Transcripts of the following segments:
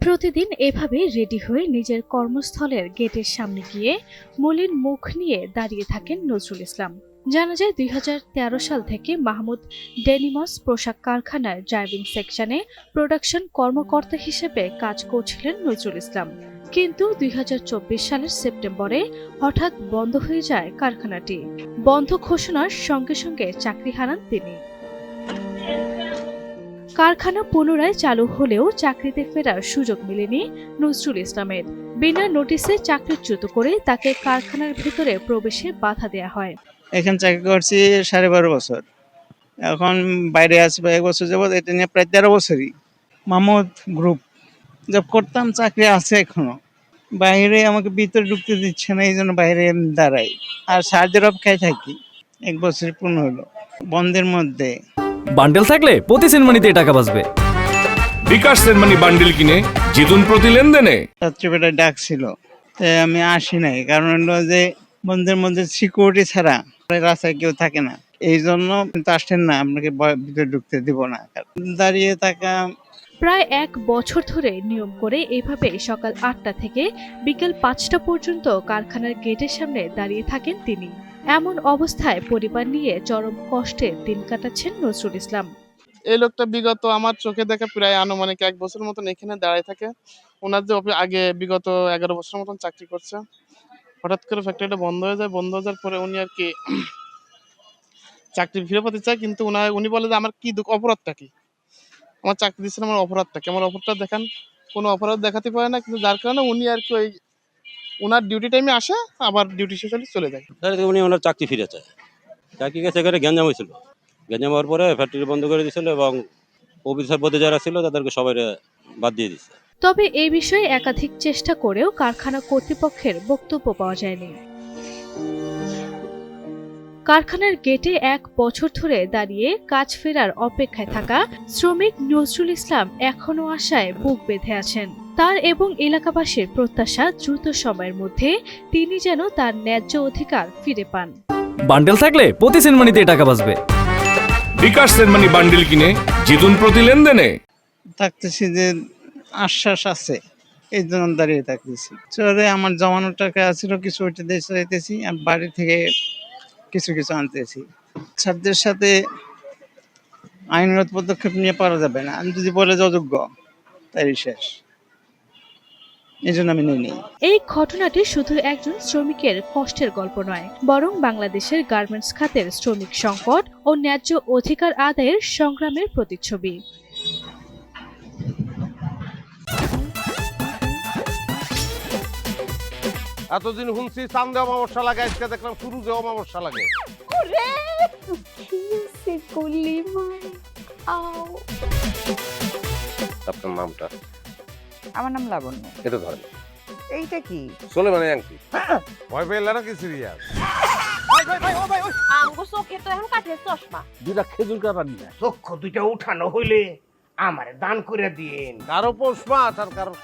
প্রতিদিন এভাবে রেডি হয়ে নিজের কর্মস্থলের গেটের সামনে গিয়ে মলিন মুখ নিয়ে দাঁড়িয়ে থাকেন নজরুল ইসলাম। জানা যায়, দুই হাজার তেরো সাল থেকে মাহমুদ ডেনিমস পোশাক কারখানার ড্রাইভিং সেকশনে প্রোডাকশন কর্মকর্তা হিসেবে কাজ করছিলেন নজরুল ইসলাম। কিন্তু দুই হাজার চব্বিশ সালের সেপ্টেম্বরে হঠাৎ বন্ধ হয়ে যায় কারখানাটি। বন্ধ ঘোষণার সঙ্গে সঙ্গে চাকরি হারান তিনি। কারখানা পুনরায় চালু হলেও চাকরিতে ফেরার সুযোগ মেলেনি নজরুল ইসলামের। বিনা নোটিশে চাকরিচ্যুত করে তাকে কারখানার ভেতরে প্রবেশে বাধা দেয়া হয়। এখানে চাকরি করছি সাড়ে বারো বছর। এখন বাইরে আসবে এক বছর যাবত এটা নিয়ে প্রায় তেরো বছরই। মামুদ গ্রুপ জব করতাম, চাকরি আছে এখনও। বাইরে আমাকে ভিতরে ঢুকতে দিচ্ছে না, এই জন্য বাইরে দাঁড়াই। আর সার্জের অপেক্ষায় থাকি। এক বছর পূর্ণ হলো। বন্ধের মধ্যে বান্ডেল থাকলে প্রতি সেনমানিতে টাকা বাঁচবে। বিকাশ সেনমানি বান্ডিল কিনে জিতুন প্রতি লেনদেনে। রাত্রিবেলায় ডাক ছিল তাই আমি আসি নাই। কারণ হলো যে বন্ধের মধ্যে সিকিউরিটি ছাড়া রাস্তায় কেউ থাকে না। এই জন্য কিন্তু আসছেন না আপনাকে ভিতরে ঢুকতে দিব না। দাঁড়িয়ে থাকা প্রায় এক বছর ধরে নিয়ম করে এভাবে সকাল আটটা থেকে বিকেল পাঁচটা পর্যন্ত কারখানার গেটের সামনে দাঁড়িয়ে থাকেন তিনি। এমন অবস্থায় পরিবার নিয়ে চরম কষ্টে দিন কাটাচ্ছেন নজরুল ইসলাম। এই লোকটা বিগত আমার চোখে দেখা প্রায় আনুমানিক এক বছর মতন এখানে দাঁড়ায় থাকে। ওনার যে আগে বিগত এগারো বছর মতন চাকরি করছে। হঠাৎ করে ফ্যাক্টরিটা বন্ধ হয়ে যায়। বন্ধ হয়ে যাওয়ার পরে উনি আর কি চাকরি ফিরে পেতে চায়। কিন্তু উনার উনি বলে যে, আমার কি দুঃখ অপরাধটা কি? আমার চাকরি দিচ্ছেন, আমার অপরাধটা কি? আমার অপরাধটা দেখান। কোনো অপরাধ দেখাতে পারে না। কিন্তু যার কারণে উনি আর কি ওই ওনার ডিউটি টাইমে আসে আবার ডিউটি শেষ হলে চলে যায়। তাহলে উনি ওনার চাকরি ফিরে ফিরেছে চাকরি গেছে এখানে গ্যাঞ্জাম হয়েছিল। গ্যাঞ্জাম হওয়ার পরে ফ্যাক্টরি বন্ধ করে দিয়েছিল এবং অফিসার পদে যারা ছিল তাদেরকে সবাই বাদ দিয়ে দিচ্ছে তবে এই বিষয়ে একাধিক চেষ্টা করেও কারখানা কর্তৃপক্ষের বক্তব্য পাওয়া যায়নি। কারখানার গেটে এক বছর ধরে দাঁড়িয়ে কাজ ফেরার অপেক্ষায় থাকা শ্রমিক নজরুল ইসলাম এখনও আশায় বুক বেঁধে আছেন। তার এবং এলাকাবাসীর প্রত্যাশা দ্রুত সময়ের মধ্যে তিনি যেন তার ন্যায্য অধিকার ফিরে পান। বান্ডেল থাকলে প্রতি সেনমানিতে টাকা বাঁচবে। বিকাশ সেনমানি বান্ডেল কিনে জিতুন প্রতি লেনদেনে। থাকতেছি যে আশ্বাস আছে এই জন্য দাঁড়িয়ে থাকতেছি। চলে আমার জমানো টাকা ছিল কিছু ওইটা দিয়ে চাইতেছি আর বাড়ি থেকে কিছু কিছু আনতেছি। ছাত্রদের সাথে আইনগত পদক্ষেপ নিয়ে পারা যাবে না আমি যদি বলে যে অযোগ্য তাই শেষ। এই জন্য আমি নিই এই ঘটনাটি শুধু একজন শ্রমিকের কষ্টের গল্প নয় বরং বাংলাদেশের গার্মেন্টস খাতের শ্রমিক সংকট ও ন্যায্য অধিকার আদায়ের সংগ্রামের প্রতিচ্ছবি। এতদিন শুনছি চান্দে অমাবস্যা লাগে আজকে দেখলাম শুরুতে অমাবস্যা লাগে। আপনার নামটা? আমার নাম লাবণ্য। এটা ধরেন। এইটা কি? চলে মানে আংটি। ভয় পেলে নাকি সিরিয়াস আমগো চোখে তো এখন কাঠের চশমা। দুটা খেজুর কাটা নিয়ে চক্ষু দুইটা উঠানো হইলে আমারে দান করে দিন। কারও পৌষ মাস আর কারও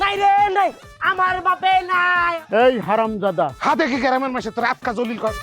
নাই রে নাই। আমার বাপে নাই। এই হারাম দাদা হাতে কি গ্রামের মাসে তোর আটকা জলিল কর?